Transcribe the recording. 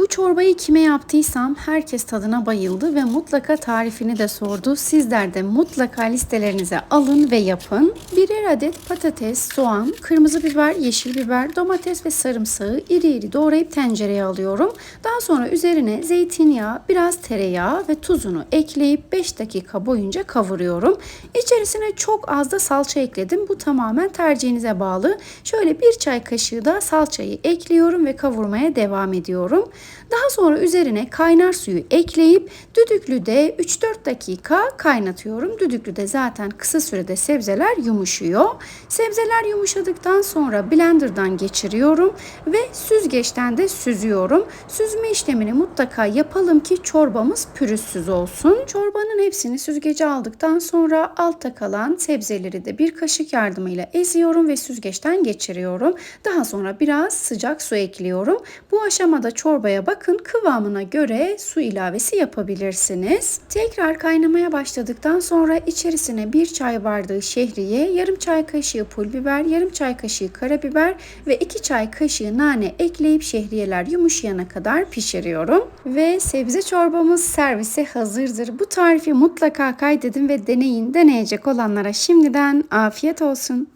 Bu çorbayı kime yaptıysam herkes tadına bayıldı ve mutlaka tarifini de sordu. Sizler de mutlaka listelerinize alın ve yapın. Birer adet patates, soğan, kırmızı biber, yeşil biber, domates ve sarımsağı iri iri doğrayıp tencereye alıyorum. Daha sonra üzerine zeytinyağı, biraz tereyağı ve tuzunu ekleyip 5 dakika boyunca kavuruyorum. İçerisine çok az da salça ekledim. Bu tamamen tercihinize bağlı. Şöyle bir çay kaşığı da salçayı ekliyorum ve kavurmaya devam ediyorum. Daha sonra üzerine kaynar suyu ekleyip düdüklüde 3-4 dakika kaynatıyorum. Düdüklüde zaten kısa sürede sebzeler yumuşuyor. Sebzeler yumuşadıktan sonra blenderdan geçiriyorum ve süzgeçten de süzüyorum. Süzme işlemini mutlaka yapalım ki çorbamız pürüzsüz olsun. Çorbanın hepsini süzgece aldıktan sonra altta kalan sebzeleri de bir kaşık yardımıyla eziyorum ve süzgeçten geçiriyorum. Daha sonra biraz sıcak su ekliyorum. Bu aşamada çorbaya bakın kıvamına göre su ilavesi yapabilirsiniz. Tekrar kaynamaya başladıktan sonra içerisine bir çay bardağı şehriye, yarım çay kaşığı pul biber, yarım çay kaşığı karabiber ve iki çay kaşığı nane ekleyip şehriyeler yumuşayana kadar pişiriyorum. Ve sebze çorbamız servise hazırdır. Bu tarifi mutlaka kaydedin ve deneyin. Deneyecek olanlara şimdiden afiyet olsun.